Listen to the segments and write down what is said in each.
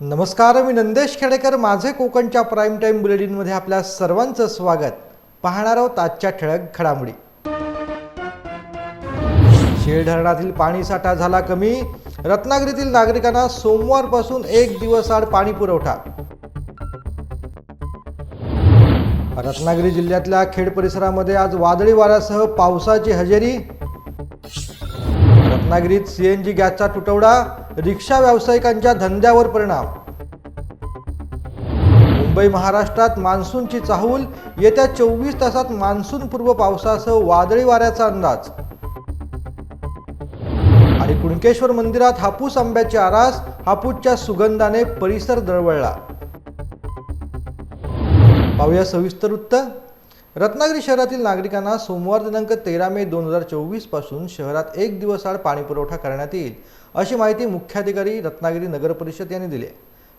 नमस्कार मी नंदेश खेडेकर. माझे कोकणच्या प्राईम टाईम बुलेटिनमध्ये आपल्या सर्वांचं स्वागत. पाहणार आहोत आजच्या ठळक घडामोडी. शेळ धरणातील पाणी साठा झाला कमी. रत्नागिरीतील नागरिकांना सोमवारपासून एक दिवस आड पाणी पुरवठा. रत्नागिरी जिल्ह्यातल्या खेड परिसरामध्ये आज वादळी वाऱ्यासह पावसाची हजेरी. रत्नागिरीत सीएनजी गॅसचा तुटवडा. रिक्षा व्यावसायिकांच्या धंद्यावर परिणाम. मुंबई महाराष्ट्रात मान्सूनची चाहूल येत्या चोवीस तासात मान्सूनपूर्व पावसासह वादळी वाऱ्याचा अंदाज. आणि कुणकेश्वर मंदिरात हापूस आंब्याची आरास हापूसच्या सुगंधाने परिसर दळवळला. पाहूया सविस्तर वृत्त. रत्नागिरी शहरातील नागरिकांना सोमवार दिनांक तेरा मे दोन हजार चोवीसपासून शहरात एक दिवस आड पाणीपुरवठा करण्यात येईल. अशी माहिती मुख्याधिकारी रत्नागिरी नगर परिषद यांनी दिली आहे.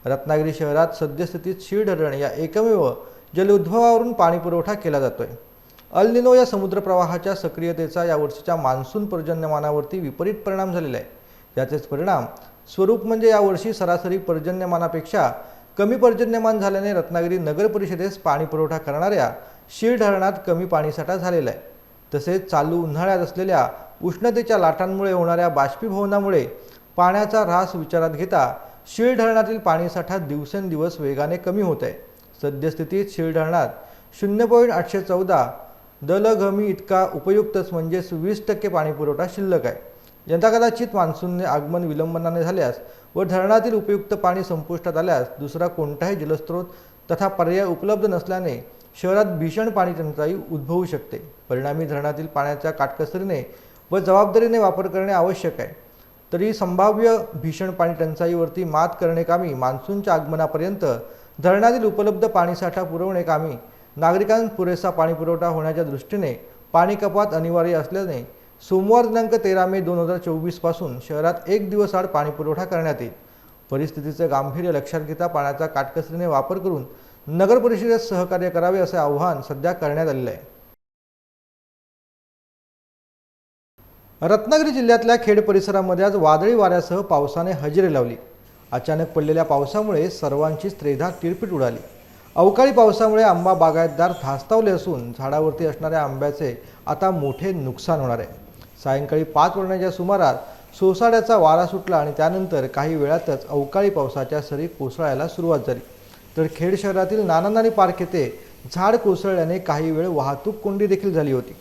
रत्नागिरी शहरात सद्यस्थितीत शीळ धरण या एकमेव जलउद्भवावरून पाणीपुरवठा केला जातोय. अलनिनो या समुद्र प्रवाहाच्या सक्रियतेचा यावर्षीच्या मान्सून पर्जन्यमानावरती विपरीत परिणाम झालेला आहे. याचेच परिणाम स्वरूप म्हणजे यावर्षी सरासरी पर्जन्यमानापेक्षा कमी पर्जन्यमान झाल्याने रत्नागिरी नगर परिषदेस करणाऱ्या शीळ धरणात कमी पाणीसाठा झालेला आहे. तसेच चालू उन्हाळ्यात असलेल्या उष्णतेच्या लाटांमुळे होणाऱ्या बाष्पीभवनामुळे पाण्याचा ऱ्हास विचारात घेता शीळ धरणातील पाणीसाठा दिवसेंदिवस वेगाने कमी होत आहे सद्यस्थितीत शीळ धरणात शून्य पॉईंट आठशे चौदा दलघमी इतका उपयुक्तच म्हणजेच वीस टक्के पाणीपुरवठा शिल्लक आहे. यंदा कदाचित मान्सूनने आगमन विलंबनाने झाल्यास व धरणातील उपयुक्त पाणी संपुष्टात आल्यास दुसरा कोणताही जलस्रोत तथा पर्याय उपलब्ध नसल्याने शहरात भीषण पाणी टंचाई उद्भवू शकते. परिणामी धरणातील पाण्याच्या काटकसरीने व जबाबदारीने वापर करणे आवश्यक आहे. तरी संभाव्य भीषण पाणी टंचाईवरती मात करणे कामी मान्सूनच्या आगमनापर्यंत धरणातील उपलब्ध पाणीसाठा पुरवणे कामी नागरिकांना पुरेसा पाणीपुरवठा होण्याच्या दृष्टीने पाणी कपात अनिवार्य असल्याने सोमवार दिनांक तेरा मे दोन हजार चोवीसपासून शहरात एक दिवस आड पाणीपुरवठा करण्यात येईल. परिस्थितीचे गांभीर्य लक्षात घेता पाण्याचा काटकसरीने वापर करून नगर परिषदेत सहकार्य करावे असे आवाहन सध्या करण्यात आलेलं आहे. रत्नागिरी जिल्ह्यातल्या खेड परिसरामध्ये आज वादळी वाऱ्यासह पावसाने हजेरी लावली. अचानक पडलेल्या पावसामुळे सर्वांचीच त्रेधा तिरपीट उडाली. अवकाळी पावसामुळे आंबा बागायतदार धास्तावले असून झाडावरती असणाऱ्या आंब्याचे आता मोठे नुकसान होणार आहे. सायंकाळी पाच वाजण्याच्या सुमारास सोसाड्याचा वारा सुटला आणि त्यानंतर काही वेळातच अवकाळी पावसाच्या सरी कोसळायला सुरुवात झाली. तर खेड शहरातील नाना पार्क येथे झाड कोसळल्याने काही वेळ वाहतूक कोंडी देखील झाली होती.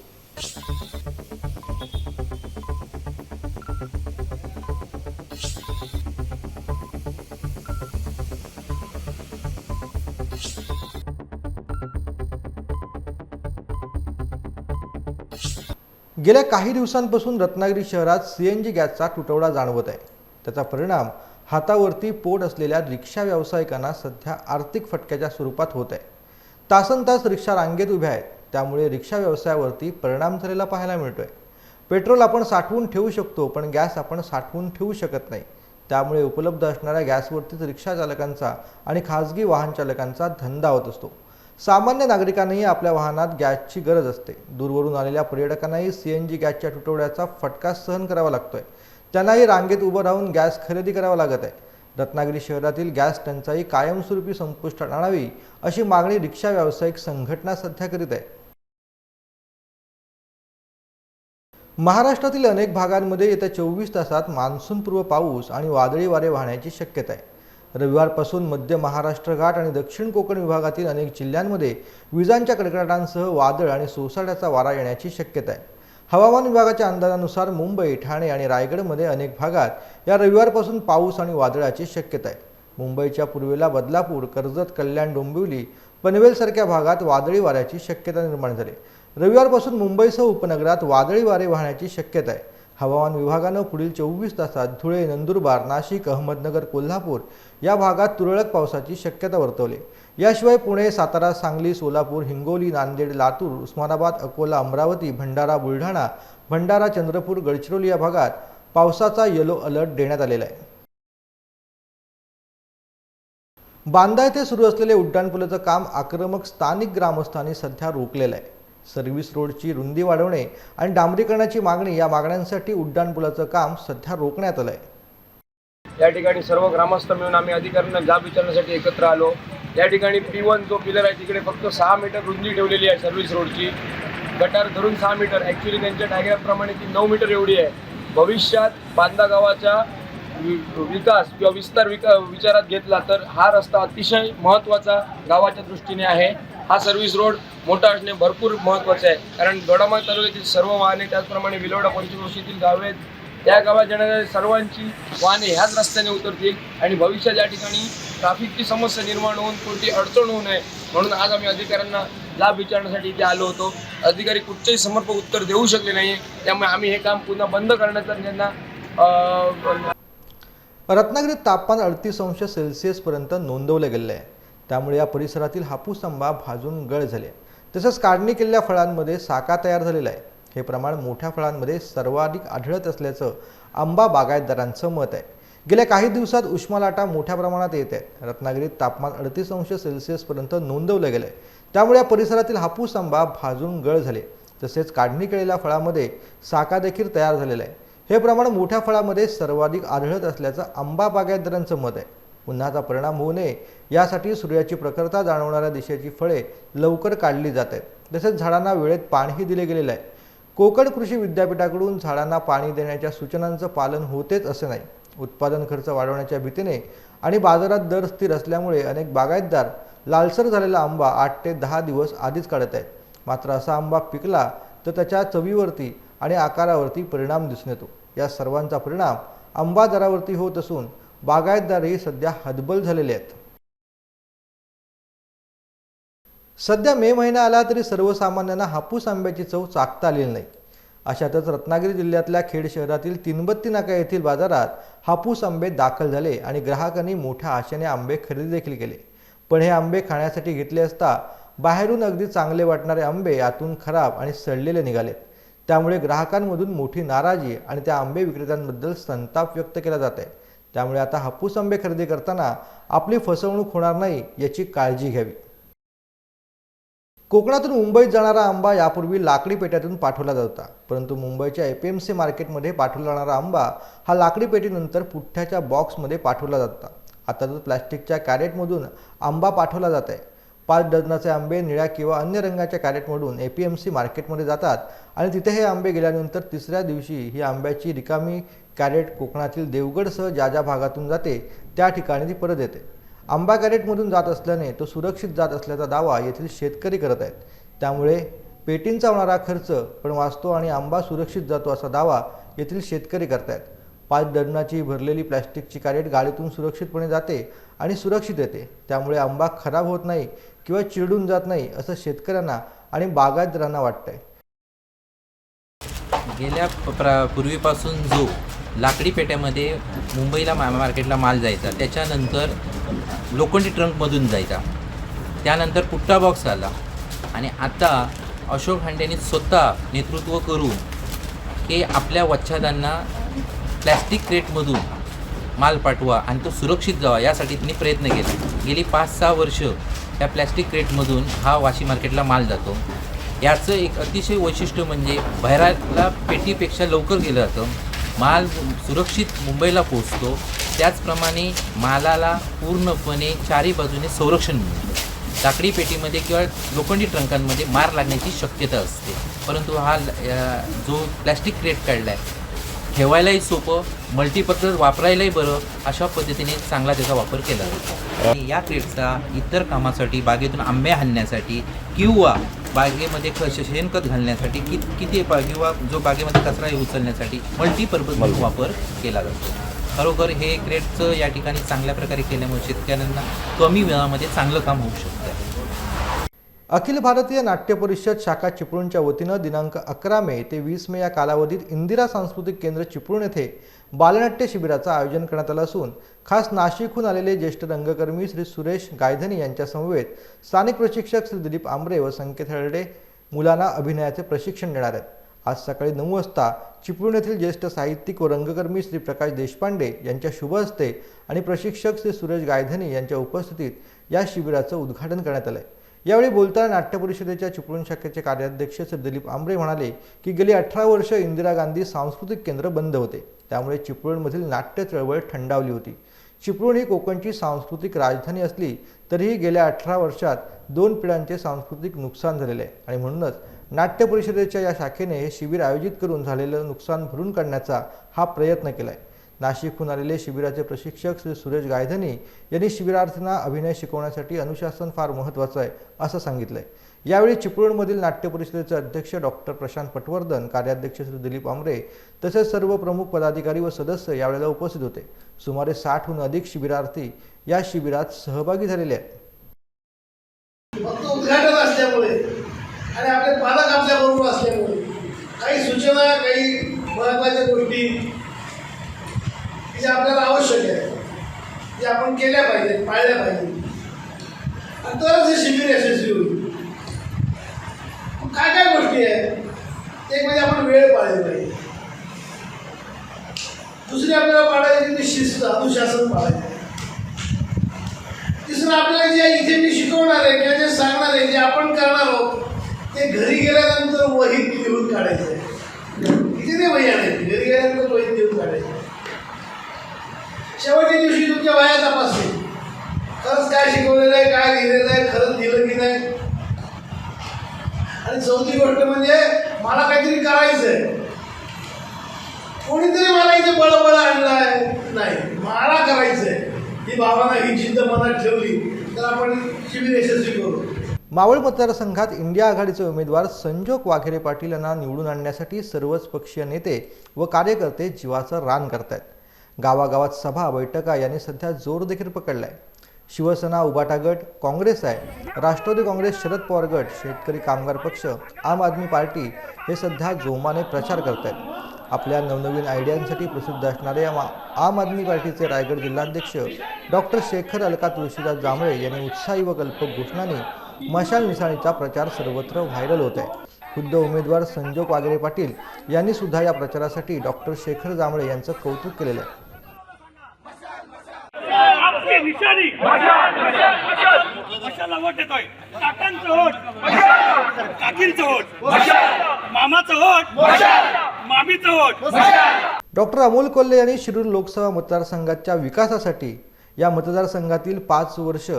गेल्या काही दिवसांपासून रत्नागिरी शहरात सीएनजी गॅसचा तुटवडा जाणवत आहे. त्याचा परिणाम हातावरती पोट असलेल्या रिक्षा व्यावसायिकांना सध्या आर्थिक फटक्याच्या स्वरूपात होत आहे. तासन तास रिक्षा रांगेत उभ्या आहेत. त्यामुळे रिक्षा व्यवसायावरती परिणाम झालेला पाहायला मिळतोय. पेट्रोल आपण साठवून ठेवू शकतो पण गॅस आपण साठवून ठेवू शकत नाही. त्यामुळे उपलब्ध असणाऱ्या गॅसवरतीच रिक्षा चालकांचा आणि खाजगी वाहन चालकांचा धंदा होत असतो. सामान्य नागरिकांनाही आपल्या वाहनात गॅसची गरज असते. दूरवरून आलेल्या पर्यटकांनाही सी एन जी गॅसच्या तुटवड्याचा फटका सहन करावा लागतोय. त्यांनाही रांगेत उभं राहून गॅस खरेदी करावा लागत आहे. रत्नागिरी शहरातील गॅस टंचाई कायमस्वरूपी संपुष्टात आणावी अशी मागणी रिक्षा व्यावसायिक संघटना सध्या करीत आहे. महाराष्ट्रातील अनेक भागांमध्ये येत्या चोवीस तासात मान्सूनपूर्व पाऊस आणि वादळी वारे वाहण्याची शक्यता आहे. रविवारपासून मध्य महाराष्ट्र घाट आणि दक्षिण कोकण विभागातील अनेक जिल्ह्यांमध्ये विजांच्या कडकडाटांसह वादळ आणि सोसाट्याचा वारा येण्याची शक्यता आहे. हवामान विभागाच्या अंदाजानुसार मुंबई ठाणे आणि रायगडमध्ये अनेक भागात या रविवारपासून पाऊस आणि वादळाची शक्यता आहे. मुंबईच्या पूर्वेला बदलापूर कर्जत कल्याण डोंबिवली पनवेलसारख्या भागात वादळी वाऱ्याची शक्यता निर्माण झाली. रविवारपासून मुंबईसह उपनगरात वादळी वारे वाहण्याची शक्यता आहे. हवामान विभागानं पुढील चोवीस तासात धुळे नंदुरबार नाशिक अहमदनगर कोल्हापूर या भागात तुरळक पावसाची शक्यता वर्तवली. याशिवाय पुणे सातारा सांगली सोलापूर हिंगोली नांदेड लातूर उस्मानाबाद अकोला अमरावती भंडारा बुलढाणा भंडारा चंद्रपूर गडचिरोली या भागात पावसाचा येलो अलर्ट देण्यात आलेला आहे. बांदा येथे सुरू असलेले उड्डाणपुलाचं काम आक्रमक स्थानिक ग्रामस्थांनी सध्या रोखलेलं आहे. सर्व्हिस रोडची रुंदी वाढवणे आणि डांबरीकरणाची मागणी या मागण्यांसाठी उड्डाणपुलाचं काम सध्या रोखण्यात आलं आहे या ठिकाणी सर्व ग्रामस्थ मिळून आम्ही अधिकाऱ्यांना जाब विचारण्यासाठी एकत्र आलो. या ठिकाणी पी वन जो पिलर आहे तिकडे फक्त सहा मीटर रुंदी ठेवलेली आहे सर्व्हिस रोडची. गटार धरून सहा मीटर. ॲक्च्युली त्यांच्या डायग्रामप्रमाणे ती नऊ मीटर एवढी आहे. भविष्यात बांदा गावाच्या विकास किंवा विस्तार विका विचारात घेतला तर हा रस्ता अतिशय महत्त्वाचा गावाच्या दृष्टीने आहे. हा सर्व्हिस रोड मोठा असणे भरपूर महत्त्वाचे आहे. कारण दोडामाळ तालुक्यातील सर्व वाहने त्याचप्रमाणे विलोडा पंचक्रोशीतील गावे आहेत. त्या गावात येणाऱ्या सर्वांची वाहने ह्याच रस्त्याने उतरतील आणि भविष्यात या ठिकाणी ट्रॅफिकची समस्या निर्माण होऊन कोणती अडचण होऊ नये म्हणून आज आम्ही अधिकाऱ्यांना लाभ विचारण्यासाठी इथे आलो होतो. अधिकारी कुठचंही समर्पक उत्तर देऊ शकले नाही त्यामुळे आम्ही हे काम पुन्हा बंद करण्याचा त्यांना रत्नागिरीत तापमान अडतीस अंश सेल्सिअसपर्यंत नोंदवलं गेलं आहे. त्यामुळे या परिसरातील हापूस आंबा भाजून गळ झाले. तसंच काढणी केलेल्या फळांमध्ये साका तयार झालेला आहे. हे प्रमाण मोठ्या फळांमध्ये सर्वाधिक आढळत असल्याचं आंबा बागायतदारांचं मत आहे. गेल्या काही दिवसात उष्मालाटा मोठ्या प्रमाणात येत आहे. रत्नागिरीत तापमान अडतीस अंश सेल्सिअसपर्यंत नोंदवलं गेलं आहे त्यामुळे या परिसरातील हापूस आंबा भाजून गळ झाले. तसेच काढणी केलेल्या फळामध्ये साका देखील तयार झालेला आहे. हे प्रमाण मोठ्या फळामध्ये सर्वाधिक आढळत असल्याचं आंबा बागायतदारांचं मत आहे. उन्हाचा परिणाम होऊ नये. यासाठी सूर्याची प्रखरता जाणवणाऱ्या दिशेची फळे लवकर काढली जात आहेत तसेच झाडांना वेळेत पाणीही दिले गेलेलं आहे. कोकण कृषी विद्यापीठाकडून झाडांना पाणी देण्याच्या सूचनांचं पालन होतेच असे नाही. उत्पादन खर्च वाढवण्याच्या भीतीने आणि बाजारात दर स्थिर असल्यामुळे अनेक बागायतदार लालसर झालेला आंबा आठ ते दहा दिवस आधीच काढत आहेत. मात्र असा आंबा पिकला तर त्याच्या चवीवरती आणि आकारावरती परिणाम दिसून येतो. या सर्वांचा परिणाम आंबा दरावरती होत असून बागायतदारही सध्या हतबल झालेले आहेत. सध्या मे महिना आला तरी सर्वसामान्यांना हापूस आंब्याची चव चाकता आलेली नाही. अशातच रत्नागिरी जिल्ह्यातल्या खेड शहरातील तीनबत्ती नाका येथील बाजारात हापूस आंबे दाखल झाले आणि ग्राहकांनी मोठ्या आशेने आंबे खरेदी देखील केले. पण हे आंबे खाण्यासाठी घेतले असता बाहेरून अगदी चांगले वाटणारे आंबे आतून खराब आणि सडलेले निघालेत त्यामुळे ग्राहकांमधून मोठी नाराजी आणि त्या आंबे विक्रेत्यांबद्दल संताप व्यक्त केला जात आहे. त्यामुळे आता हापूस आंबे खरेदी करताना आपली फसवणूक होणार नाही याची काळजी घ्यावी. कोकणातून मुंबईत जाणारा आंबा यापूर्वी लाकडी पेट्यातून पाठवला जात होता. परंतु मुंबईच्या ए एम सी मार्केटमध्ये पाठवला जाणारा आंबा हा लाकडी पेटीनंतर पुठ्ठ्याच्या बॉक्समध्ये पाठवला जात होता. आता तर प्लॅस्टिकच्या कॅरेटमधून आंबा पाठवला जात आहे. पाच डझनाचे आंबे निळ्या किंवा अन्य रंगाच्या कॅरेटमधून ए पी एम सी मार्केटमध्ये जातात आणि तिथे हे आंबे गेल्यानंतर तिसऱ्या दिवशी ही आंब्याची रिकामी कॅरेट कोकणातील देवगडसह ज्या ज्या भागातून जाते त्या ठिकाणी ती परत येते. आंबा कॅरेटमधून जात असल्याने तो सुरक्षित जात असल्याचा दावा येथील शेतकरी करत आहेत. त्यामुळे पेटींचा होणारा खर्च पण वाचतो आणि आंबा सुरक्षित जातो असा दावा येथील शेतकरी करतायत. पाच डझनाची भरलेली प्लॅस्टिकची कॅरेट गाडीतून सुरक्षितपणे जाते आणि सुरक्षित येते. त्यामुळे आंबा खराब होत नाही किंवा चिरडून जात नाही असं शेतकऱ्यांना आणि बागायतदारांना वाटतंय. गेल्या प्रा पूर्वीपासून जो लाकडी पेट्यामध्ये मुंबईला मा मार्केटला माल जायचा त्याच्यानंतर लोखंडी ट्रंकमधून जायचा. त्यानंतर पुट्टा बॉक्स आला आणि आता अशोक हांडेने स्वतः नेतृत्व करून हे आपल्या वच्छादांना प्लॅस्टिक क्रेटमधून माल पाठवा आणि तो सुरक्षित जावा यासाठी त्यांनी प्रयत्न केला. गेली पाच सहा वर्ष त्या प्लॅस्टिक क्रेटमधून हा वाशी मार्केटला माल जातो. याचं एक अतिशय वैशिष्ट्य म्हणजे बाहेरला पेटीपेक्षा लवकर गेलं जातं. माल सुरक्षित मुंबईला पोचतो त्याचप्रमाणे मालाला पूर्णपणे चारी बाजूने संरक्षण मिळतं. लाकडी पेटीमध्ये किंवा लोखंडी ट्रंकांमध्ये मार लागण्याची शक्यता असते. परंतु हा ल- जो प्लॅस्टिक क्रेट काढला आहे ठेवायलाही सोपं मल्टीपर्पज वापरायलाही बरं अशा पद्धतीने चांगला त्याचा वापर केला जातो. आणि या क्रेटचा इतर कामासाठी बागेतून आंबे हालण्यासाठी किंवा बागेमध्ये ख शेणखत घालण्यासाठी कि किती किंवा जो बागेमध्ये कचरा उचलण्यासाठी मल्टीपर्पज वापर केला जातो. खरोखर हे क्रेटचं या ठिकाणी चांगल्या प्रकारे केल्यामुळे शेतकऱ्यांना कमी वेळामध्ये चांगलं काम होऊ शकतं. अखिल भारतीय नाट्य परिषद शाखा चिपळूणच्या वतीनं दिनांक अकरा मे ते वीस मे या कालावधीत इंदिरा सांस्कृतिक केंद्र चिपळूण येथे बालनाट्य शिबिराचं आयोजन करण्यात आलं असून खास नाशिकहून आलेले ज्येष्ठ रंगकर्मी श्री सुरेश गायधनी यांच्या समवेत स्थानिक प्रशिक्षक श्री दिलीप आंबरे व संकेत हरडे मुलांना अभिनयाचे प्रशिक्षण देणार आहेत. आज सकाळी नऊ वाजता चिपळूण येथील ज्येष्ठ साहित्यिक व रंगकर्मी श्री प्रकाश देशपांडे यांच्या शुभ हस्ते आणि प्रशिक्षक श्री सुरेश गायधनी यांच्या उपस्थितीत या शिबिराचं उद्घाटन करण्यात आलं आहे यावेळी बोलताना नाट्य परिषदेच्या चिपळूण शाखेचे कार्याध्यक्ष दिलीप आंबरे म्हणाले की गेली अठरा वर्ष इंदिरा गांधी सांस्कृतिक केंद्र बंद होते. त्यामुळे चिपळूणमधील नाट्य चळवळ थंडावली होती. चिपळूण ही कोकणची सांस्कृतिक राजधानी असली तरीही गेल्या अठरा वर्षात दोन पिढ्यांचे सांस्कृतिक नुकसान झालेले आहे. आणि म्हणूनच नाट्य परिषदेच्या या शाखेने हे शिबिर आयोजित करून झालेलं नुकसान भरून काढण्याचा हा प्रयत्न केला आहे नाशिकहून आलेले शिबिराचे प्रशिक्षक श्री सुरेश गायधनी यांनी शिबिरार्थींना अभिनय शिकवण्यासाठी अनुशासन फार महत्त्वाचं आहे असं सांगितलंय. यावेळी चिपळूणमधील नाट्य परिषदेचे अध्यक्ष डॉक्टर प्रशांत पटवर्धन कार्याध्यक्ष श्री दिलीप आमरे तसेच सर्व प्रमुख पदाधिकारी व सदस्य यावेळेला उपस्थित होते. सुमारे साठहून अधिक शिबिरार्थी या शिबिरात सहभागी झालेले आहेत. फक्त उद्घाटन असल्यामुळे आणि आपले पालक आपल्याबरोबर असल्यामुळे काही सूचना काही महत्त्वाच्या गोष्टी की ज्या आपल्याला आवश्यक आहे जे आपण केल्या पाहिजेत पाळल्या पाहिजेत. आणि तरच हे शिबिर यशस्वी होईल. काय काय गोष्टी आहेत? एक म्हणजे आपण वेळ पाळली पाहिजे. दुसरी आपल्याला पाळायची ती शिस्त अनुशासन पाळायचं. तिसरं आपल्याला जे इथे मी शिकवणार आहे किंवा जे सांगणार आहे जे आपण करणार आहोत ते घरी गेल्यानंतर वहीत लिहून काढायचं आहे. इथे नाही वही आणायची. घरी गेल्यानंतर वही लिहून काढायचं शेवटच्या दिवशी तुमच्या वया तपासली खरंच काय शिकवलेलं आहे काय लिहिलेलं आहे खरंच लिहिलं की नाही? आणि चौथी गोष्ट म्हणजे मला काहीतरी करायचंय. कोणीतरी मला इथे बळबळ आणलाय? नाही मला करायचंय. ही भावना ही जिद्द मनात ठेवली तर आपण शिबिर यशस्वी करू. मावळ मतदारसंघात इंडिया आघाडीचे उमेदवार संजोग वाघेरे पाटील यांना निवडून आणण्यासाठी सर्वच पक्षीय नेते व कार्यकर्ते जीवाचं रान करत आहेत गावागावात सभा बैठका यांनी सध्या जोर देखील पकडलाय. शिवसेना उबाटा गट काँग्रेस आहे. राष्ट्रवादी काँग्रेस शरद पवार गट शेतकरी कामगार पक्ष आम आदमी पार्टी हे सध्या जोमाने प्रचार करत आहेत आपल्या नवनवीन आयडियांसाठी प्रसिद्ध असणारे आम आम आदमी पार्टीचे रायगड जिल्हाध्यक्ष डॉक्टर शेखर अलका तुळशीदास जांभळे यांनी उत्साही व कल्पक घोषणांनी मशाल निशाणीचा प्रचार सर्वत्र व्हायरल होत आहे. खुद्द उमेदवार संजोग वागरे पाटील यांनी सुद्धा या प्रचारासाठी डॉक्टर शेखर जांभळे यांचं कौतुक केलेलं आहे. आपली निशाणी. कशाला वोट येतोय काकांचं वोट. काकींचं वोट. मामाचं वोट. मामीचं वोट. डॉक्टर अमोल कोल्हे यांनी शिरूर लोकसभा मतदारसंघाच्या विकासासाठी या मतदारसंघातील पाच वर्ष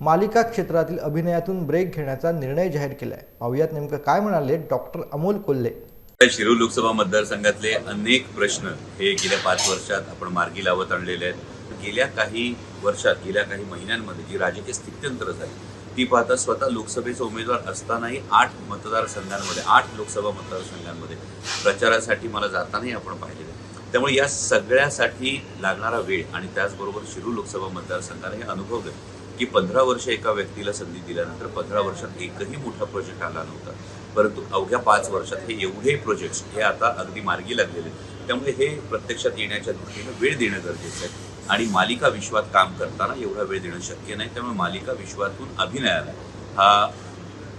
मालिका क्षेत्रातील अभिनयातून ब्रेक घेण्याचा निर्णय जाहीर केला आहे पाहुयात नेमकं काय म्हणाले डॉक्टर अमोल कोल्हे. शिरूर लोकसभा मतदारसंघातले अनेक प्रश्न हे गेल्या पाच वर्षात आपण मार्गी लावत आणलेले आहेत. गेल्या काही वर्षात गेल्या काही महिन्यांमध्ये जी राजकीय स्थित्यंतर झाली ती पाहता स्वतः लोकसभेचा उमेदवार असतानाही आठ मतदारसंघांमध्ये आठ लोकसभा मतदारसंघांमध्ये प्रचारासाठी मला जातानाही आपण पाहिलेलं आहे. त्यामुळे या सगळ्यासाठी लागणारा वेळ आणि त्याचबरोबर शिरूर लोकसभा मतदारसंघाने हे अनुभवलं की पंधरा वर्ष एका व्यक्तीला संधी दिल्यानंतर पंधरा वर्षात एकही मोठा प्रोजेक्ट आला नव्हता. परंतु अवघ्या पाच वर्षात हे एवढे प्रोजेक्ट्स हे आता अगदी मार्गी लागलेले आहेत. त्यामुळे हे प्रत्यक्षात येण्याच्या दृष्टीनं वेळ देणं गरजेचं आहे. आणि मालिका विश्वात काम करताना एवढा वेळ देणं शक्य नाही. त्यामुळे मालिका विश्वातून अभिनयाला हा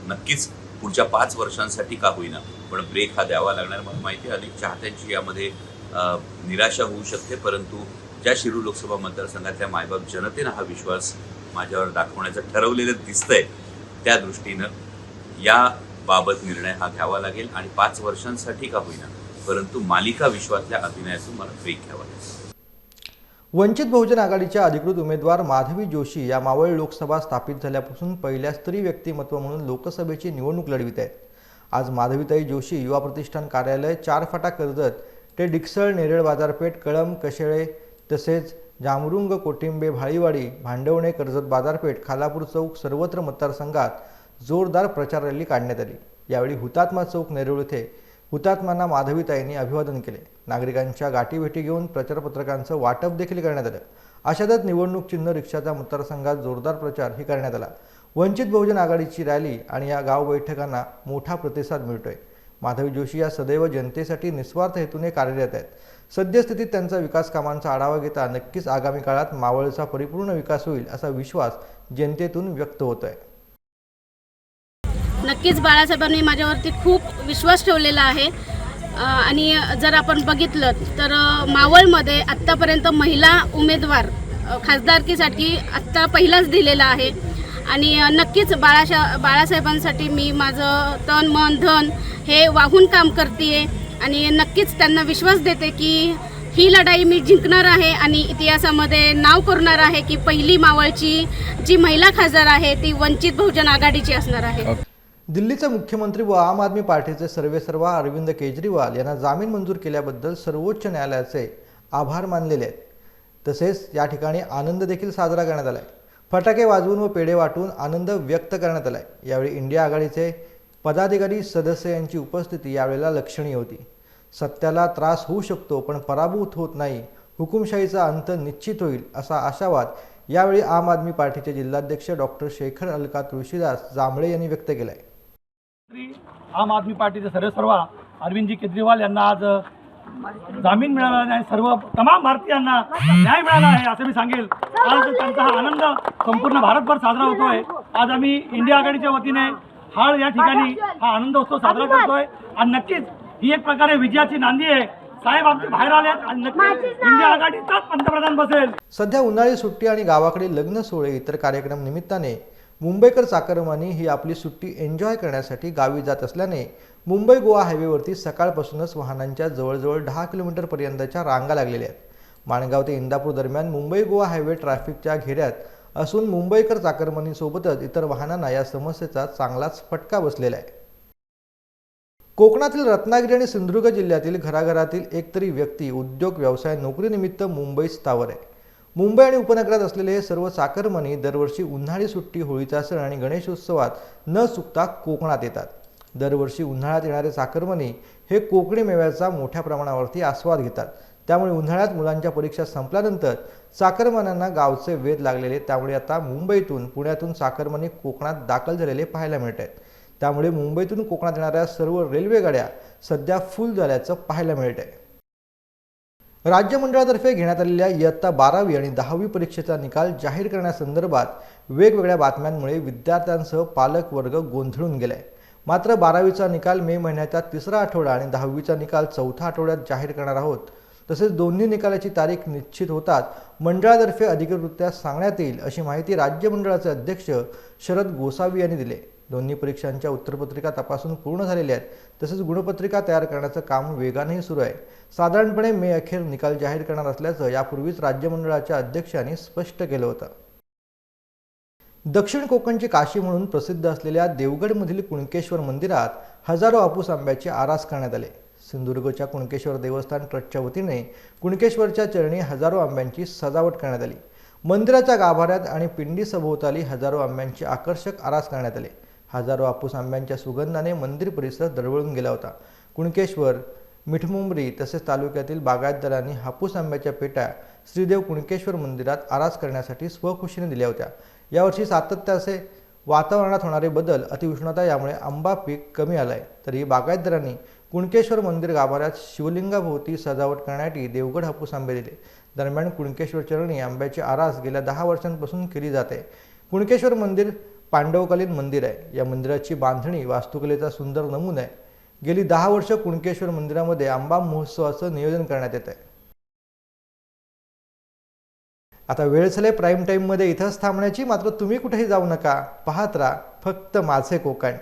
नक्कीच पुढच्या पाच वर्षांसाठी का होईना पण ब्रेक हा द्यावा लागणार. मला माहिती आहे अनेक चाहत्यांची यामध्ये निराशा होऊ शकते परंतु ज्या शिरूर लोकसभा मतदारसंघातल्या मायबाप जनतेनं हा विश्वास माझ्यावर दाखवण्याचं ठरवलेलं दिसतंय त्या दृष्टीनं या बाबत निर्णय हा घ्यावा लागेल. आणि पाच वर्षांसाठी का होईना परंतु मालिका विश्वातल्या अभिनयातून मला ब्रेक घ्यावा लागेल. वंचित बहुजन आघाडीच्या अधिकृत उमेदवार माधवी जोशी या मावळ लोकसभा स्थापित झाल्यापासून पहिल्या स्त्री व्यक्तिमत्व म्हणून लोकसभेची निवडणूक लढवित आहेत. आज माधवीताई जोशी युवा प्रतिष्ठान कार्यालय चार फाटा कर्जत ते डिक्सळ नेरळ बाजारपेठ कळम कशेळे तसेच जामरुंग कोटिंबे भाळीवाडी भांडवणे कर्जत बाजारपेठ खालापूर चौक सर्वत्र मतदारसंघात जोरदार प्रचार रॅली काढण्यात आली. यावेळी हुतात्मा चौक नेरुळ येथे हुतात्म्यांना माधवीताईंनी अभिवादन केले. नागरिकांच्या गाठीभेटी घेऊन प्रचारपत्रकांचं वाटप देखील करण्यात आलं. अशातच निवडणूक चिन्ह रिक्षाचा मतदारसंघात जोरदार प्रचार ही करण्यात आला. वंचित बहुजन आघाडीची रॅली आणि या गाव बैठकांना मोठा प्रतिसाद मिळतोय. माधवी जोशी या सदैव जनतेसाठी निस्वार्थ हेतूने कार्यरत आहेत. सद्यस्थितीत त्यांचा विकास कामांचा आढावा घेता नक्कीच आगामी काळात मावळचा परिपूर्ण विकास होईल असा विश्वास जनतेतून व्यक्त होत आहे नक्कीच बाळासाहेबांनी माझ्यावरती खूप विश्वास ठेवलेला आहे. आणि जर आपण बघितलं तर मावळमध्ये आत्तापर्यंत महिला उमेदवार खासदारकीसाठी आत्ता पहिलाच दिलेला आहे. आणि नक्कीच बाळाशा बाळासाहेबांसाठी मी माझं तन मन धन हे वाहून काम करते आणि नक्कीच त्यांना विश्वास देते की ही लढाई मी जिंकणार आहे आणि इतिहासामध्ये नाव करणार आहे की पहिली मावळची जी महिला खासदार आहे ती वंचित बहुजन आघाडीची असणार आहे. दिल्लीचे मुख्यमंत्री व आम आदमी पार्टीचे सर्वेसर्वा अरविंद केजरीवाल यांना जामीन मंजूर केल्याबद्दल सर्वोच्च न्यायालयाचे आभार मानलेले आहेत. तसेच या ठिकाणी आनंद देखील साजरा करण्यात आला आहे फटाके वाजवून व पेढे वाटून आनंद व्यक्त करण्यात आला आहे यावेळी इंडिया आघाडीचे पदाधिकारी सदस्य यांची उपस्थिती यावेळेला लक्षणीय होती. सत्याला त्रास होऊ शकतो पण पराभूत होत नाही. हुकुमशाहीचा अंत निश्चित होईल असा आशावाद यावेळी आम आदमी पार्टीचे जिल्हाध्यक्ष डॉक्टर शेखर अलका तुळशीदास जांभळे यांनी व्यक्त केला आहे आम आदमी पार्टीचे सर्वेसर्वा अरविंदजी केजरीवाल यांना आज जामीन मिळाला नाही सर्व तमाम भारतीयांना न्याय मिळाला आहे असं मी सांगेल. आज त्यांचा हा आनंद संपूर्ण भारतभर साजरा होतोय. आज आम्ही इंडिया आघाडीच्या वतीने हाळ या ठिकाणी हा आनंद उत्सव साजरा करतोय. आणि नक्कीच ही एक प्रकारे विजयाची नांदी आहे. साहेब आमचे बाहेर आलेत आणि नक्कीच इंडिया आघाडीचाच पंतप्रधान बसेल. सध्या उन्हाळी सुट्टी आणि गावाकडे लग्न सोहळे इतर कार्यक्रम निमित्ताने मुंबईकर चाकरमानी ही आपली सुट्टी एन्जॉय करण्यासाठी गावी जात असल्याने मुंबई गोवा हायवेवरती सकाळपासूनच वाहनांच्या जवळजवळ दहा किलोमीटरपर्यंतच्या रांगा लागलेल्या आहेत. माणगाव ते इंदापूर दरम्यान मुंबई गोवा हायवे ट्रॅफिकच्या घेऱ्यात असून मुंबईकर चाकरमानीसोबतच इतर वाहनांना या समस्येचा चांगलाच फटका बसलेला आहे. कोकणातील रत्नागिरी आणि सिंधुदुर्ग जिल्ह्यातील घराघरातील एकतरी व्यक्ती उद्योग व्यवसाय नोकरीनिमित्त मुंबईत स्थावर आहे. मुंबई आणि उपनगरात असलेले हे सर्व चाकरमनी दरवर्षी उन्हाळी सुट्टी होळीचा सण आणि गणेशोत्सवात न चुकता कोकणात येतात. दरवर्षी उन्हाळ्यात येणारे चाकरमनी हे कोकणी मेव्याचा मोठ्या प्रमाणावरती आस्वाद घेतात. त्यामुळे उन्हाळ्यात मुलांच्या परीक्षा संपल्यानंतर चाकरमान्यांना गावचे वेध लागलेले त्यामुळे आता मुंबईतून पुण्यातून चाकरमानी कोकणात दाखल झालेले पाहायला मिळत आहेत. त्यामुळे मुंबईतून कोकणात येणाऱ्या सर्व रेल्वेगाड्या सध्या फुल झाल्याचं पाहायला मिळत आहे. राज्य मंडळातर्फे घेण्यात आलेल्या इयत्ता बारावी आणि दहावी परीक्षेचा निकाल जाहीर करण्यासंदर्भात वेगवेगळ्या बातम्यांमुळे विद्यार्थ्यांसह पालक वर्ग गोंधळून गेलाय. मात्र बारावीचा निकाल मे महिन्याचा तिसरा आठवडा आणि दहावीचा निकाल चौथा आठवड्यात जाहीर करणार आहोत. तसेच दोन्ही निकालाची तारीख निश्चित होतात मंडळातर्फे अधिकृतरित्या सांगण्यात येईल अशी माहिती राज्य मंडळाचे अध्यक्ष शरद गोसावी यांनी दिले दोन्ही परीक्षांच्या उत्तरपत्रिका तपासून पूर्ण झालेल्या आहेत. तसेच गुणपत्रिका तयार करण्याचं काम वेगानेही सुरू आहे. साधारणपणे मे अखेर निकाल जाहीर करणार असल्याचं यापूर्वीच राज्यमंडळाच्या अध्यक्षांनी स्पष्ट केलं होतं. दक्षिण कोकणची काशी म्हणून प्रसिद्ध असलेल्या देवगडमधील कुणकेश्वर मंदिरात हजारो आपूस आंब्याचे आरास करण्यात आले. सिंधुदुर्गच्या कुणकेश्वर देवस्थान ट्रस्टच्या वतीने कुणकेश्वरच्या चरणी हजारो आंब्यांची सजावट करण्यात आली. मंदिराच्या गाभाऱ्यात आणि पिंडी सभोवताली हजारो आंब्यांचे आकर्षक आरास करण्यात आले. हजारो हापूस आंब्यांच्या सुगंधाने मंदिर परिसर दरवळून गेला होता. कुणकेश्वर मिठमुंबरी तसेच तालुक्यातील बागायतदारांनी हापूस आंब्याच्या पेट्या श्रीदेव कुणकेश्वर मंदिरात आरास करण्यासाठी स्वखुशीने दिल्या होत्या. यावर्षी सातत्याचे वातावरणात होणारे बदल अतिउष्णता यामुळे आंबा पीक कमी आलं आहे तरी बागायतदारांनी कुणकेश्वर मंदिर गाभाऱ्यात शिवलिंगाभोवती सजावट करण्यासाठी देवगड हापूस आंबे दिले. दरम्यान कुणकेश्वर चरणी आंब्याची आरास गेल्या दहा वर्षांपासून केली जाते. कुणकेश्वर मंदिर पांडवकालीन मंदिर आहे. या मंदिराची बांधणी वास्तुकलेचा सुंदर नमुना आहे. गेली दहा वर्ष कुणकेश्वर मंदिरामध्ये आंबा महोत्सवाचं नियोजन करण्यात येत आहे आता वेळ झाले प्राईम टाईममध्ये इथंच थांबण्याची मात्र तुम्ही कुठेही जाऊ नका. पाहत राहा फक्त माझे कोकण.